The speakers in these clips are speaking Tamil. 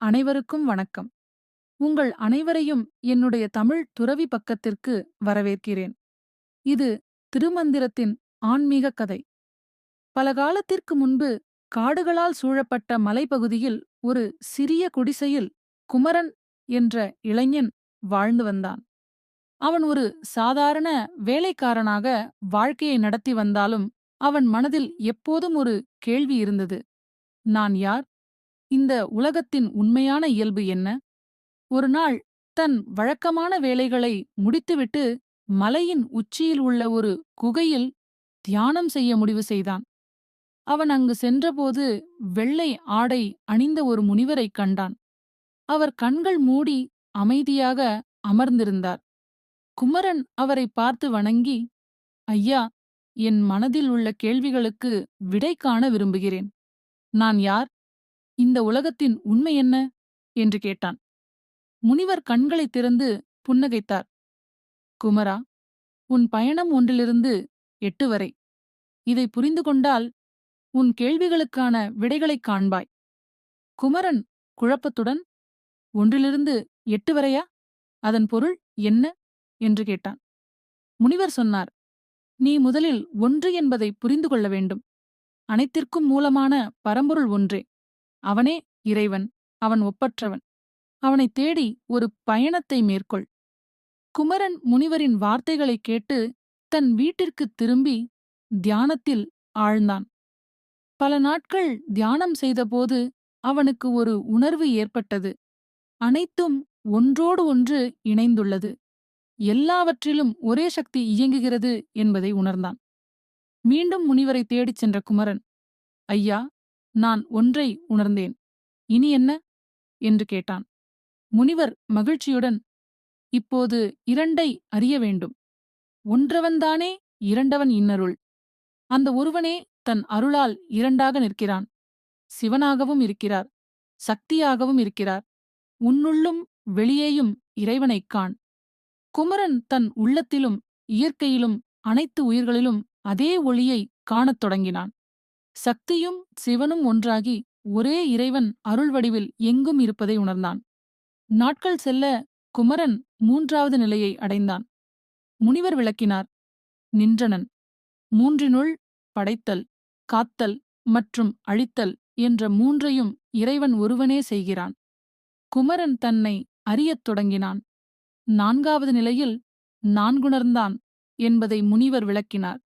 அனைவருக்கும் வணக்கம். உங்கள் அனைவரையும் என்னுடைய தமிழ் துறவி பக்கத்திற்கு வரவேற்கிறேன். இது திருமந்திரத்தின் ஆன்மீக கதை. பல காலத்திற்கு முன்பு காடுகளால் சூழப்பட்ட மலைப்பகுதியில் ஒரு சிறிய குடிசையில் குமரன் என்ற இளைஞன் வாழ்ந்து வந்தான். அவன் ஒரு சாதாரண வேலைக்காரனாக வாழ்க்கையை நடத்தி வந்தாலும் அவன் மனதில் எப்போதும் ஒரு கேள்வி இருந்தது. நான் யார்? இந்த உலகத்தின் உண்மையான இயல்பு என்ன? ஒரு நாள் தன் வழக்கமான வேலைகளை முடித்துவிட்டு மலையின் உச்சியில் உள்ள ஒரு குகையில் தியானம் செய்ய முடிவு செய்தான். அவன் அங்கு சென்றபோது வெள்ளை ஆடை அணிந்த ஒரு முனிவரைக் கண்டான். அவர் கண்கள் மூடி அமைதியாக அமர்ந்திருந்தார். குமரன் அவரை பார்த்து வணங்கி ஐயா என் மனதில் உள்ள கேள்விகளுக்கு விடை காண விரும்புகிறேன். நான் யார்? இந்த உலகத்தின் உண்மை என்ன? என்று கேட்டான். முனிவர் கண்களைத் திறந்து புன்னகைத்தார். குமரா உன் பயணம் ஒன்றிலிருந்து எட்டு வரை. இதை புரிந்து கொண்டால் உன் கேள்விகளுக்கான விடைகளைக் காண்பாய். குமரன் குழப்பத்துடன் ஒன்றிலிருந்து எட்டு வரையா? அதன் பொருள் என்ன? என்று கேட்டான். முனிவர் சொன்னார் நீ முதலில் ஒன்று என்பதை புரிந்து கொள்ள வேண்டும். அனைத்திற்கும் மூலமான பரம்பொருள் ஒன்றே. அவனே இறைவன் அவன் ஒப்பற்றவன். அவனைத் தேடி ஒரு பயணத்தை மேற்கொள். குமரன் முனிவரின் வார்த்தைகளைக் கேட்டு தன் வீட்டிற்குத் திரும்பி தியானத்தில் ஆழ்ந்தான். பல நாட்கள் தியானம் செய்தபோது அவனுக்கு ஒரு உணர்வு ஏற்பட்டது. அனைத்தும் ஒன்றோடு ஒன்று இணைந்துள்ளது. எல்லாவற்றிலும் ஒரே சக்தி இயங்குகிறது என்பதை உணர்ந்தான். மீண்டும் முனிவரை தேடிச் சென்ற குமரன் ஐயா நான் ஒன்றை உணர்ந்தேன். இனி என்ன? என்று கேட்டான். முனிவர் மகிழ்ச்சியுடன் இப்போது இரண்டை அறிய வேண்டும். ஒன்றவன்தானே இரண்டவன் இன்னருள். அந்த ஒருவனே தன் அருளால் இரண்டாக நிற்கிறான். சிவனாகவும் இருக்கிறார். சக்தியாகவும் இருக்கிறார். உன்னுள்ளும் வெளியேயும் இறைவனைக் காண். குமரன் தன் உள்ளத்திலும் இயற்கையிலும் அனைத்து உயிர்களிலும் அதே ஒளியை காணத் தொடங்கினான். சக்தியும் சிவனும் ஒன்றாகி ஒரே இறைவன் அருள் வடிவில் எங்கும் இருப்பதை உணர்ந்தான். நாட்கள் செல்ல குமரன் மூன்றாவது நிலையை அடைந்தான். முனிவர் விளக்கினார் நின்றனன் மூன்றினுள் படைத்தல் காத்தல் மற்றும் அழித்தல் என்ற மூன்றையும் இறைவன் ஒருவனே செய்கிறான். குமரன் தன்னை அறியத் தொடங்கினான். நான்காவது நிலையில் நான்குணர்ந்தான் என்பதை முனிவர் விளக்கினார்.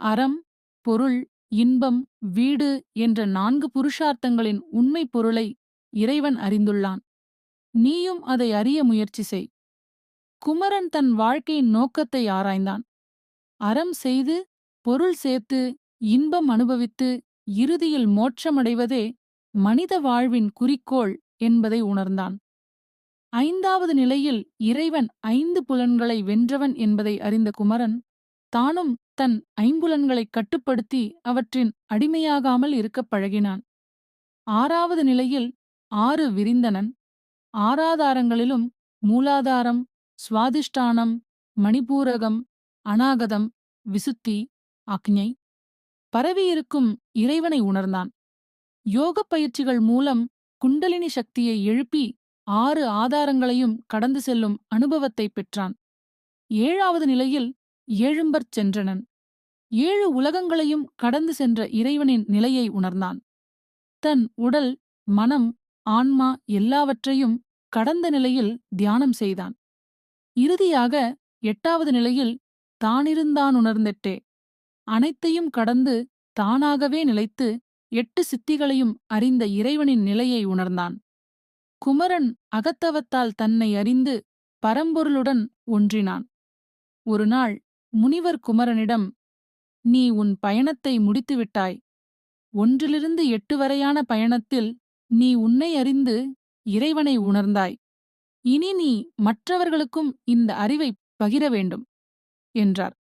அறம் பொருள் இன்பம் வீடு என்ற நான்கு புருஷார்த்தங்களின் உண்மைப் பொருளை இறைவன் அறிந்துள்ளான். நீயும் அதை அறிய முயற்சி செய். குமரன் தன் வாழ்க்கையின் நோக்கத்தை ஆராய்ந்தான். அறம் செய்து பொருள் சேர்த்து இன்பம் அனுபவித்து இறுதியில் மோட்சமடைவதே மனித வாழ்வின் குறிக்கோள் என்பதை உணர்ந்தான். ஐந்தாவது நிலையில் இறைவன் ஐந்து புலன்களை வென்றவன் என்பதை அறிந்த குமரன் தானும் தன் ஐம்புலன்களைக் கட்டுப்படுத்தி அவற்றின் அடிமையாகாமல் இருக்கப் பழகினான். ஆறாவது நிலையில் ஆறு விரிந்தனன். ஆறாதாரங்களிலும் மூலாதாரம் சுவாதிஷ்டானம் மணிபூரகம் அநாகதம் விசுத்தி அக்ஞை பரவியிருக்கும் இறைவனை உணர்ந்தான். யோகப் பயிற்சிகள் மூலம் குண்டலினி சக்தியை எழுப்பி ஆறு ஆதாரங்களையும் கடந்து செல்லும் அனுபவத்தைப் பெற்றான். ஏழாவது நிலையில் ஏழும்பற் சென்றனன். ஏழு உலகங்களையும் கடந்து சென்ற இறைவனின் நிலையை உணர்ந்தான். தன் உடல் மனம் ஆன்மா எல்லாவற்றையும் கடந்த நிலையில் தியானம் செய்தான். இறுதியாக எட்டாவது நிலையில் தானிருந்தான் உணர்ந்தெட்டே. அனைத்தையும் கடந்து தானாகவே நிலைத்து எட்டு சித்திகளையும் அறிந்த இறைவனின் நிலையை உணர்ந்தான். குமரன் அகத்தவத்தால் தன்னை அறிந்து பரம்பொருளுடன் ஒன்றினான். ஒருநாள் முனிவர் குமரனிடம் நீ உன் பயணத்தை முடித்துவிட்டாய். ஒன்றிலிருந்து எட்டு வரையான பயணத்தில் நீ உன்னை அறிந்து இறைவனை உணர்ந்தாய். இனி நீ மற்றவர்களுக்கும் இந்த அறிவை பகிர வேண்டும் என்றார்.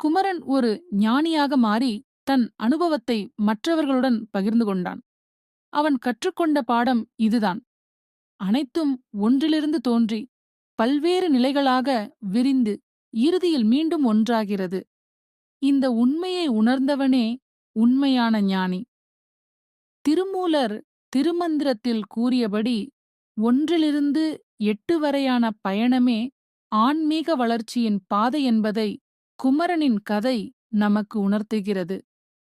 குமரன் ஒரு ஞானியாக மாறி தன் அனுபவத்தை மற்றவர்களுடன் பகிர்ந்து கொண்டான். அவன் கற்றுக்கொண்ட பாடம் இதுதான். அனைத்தும் ஒன்றிலிருந்து தோன்றி பல்வேறு நிலைகளாக விரிந்து இறுதியில் மீண்டும் ஒன்றாகிறது. இந்த உண்மையை உணர்ந்தவனே உண்மையான ஞானி. திருமூலர் திருமந்திரத்தில் கூறியபடி ஒன்றிலிருந்து எட்டு வரையான பயணமே ஆன்மீக வளர்ச்சியின் பாதை என்பதை குமரனின் கதை நமக்கு உணர்த்துகிறது.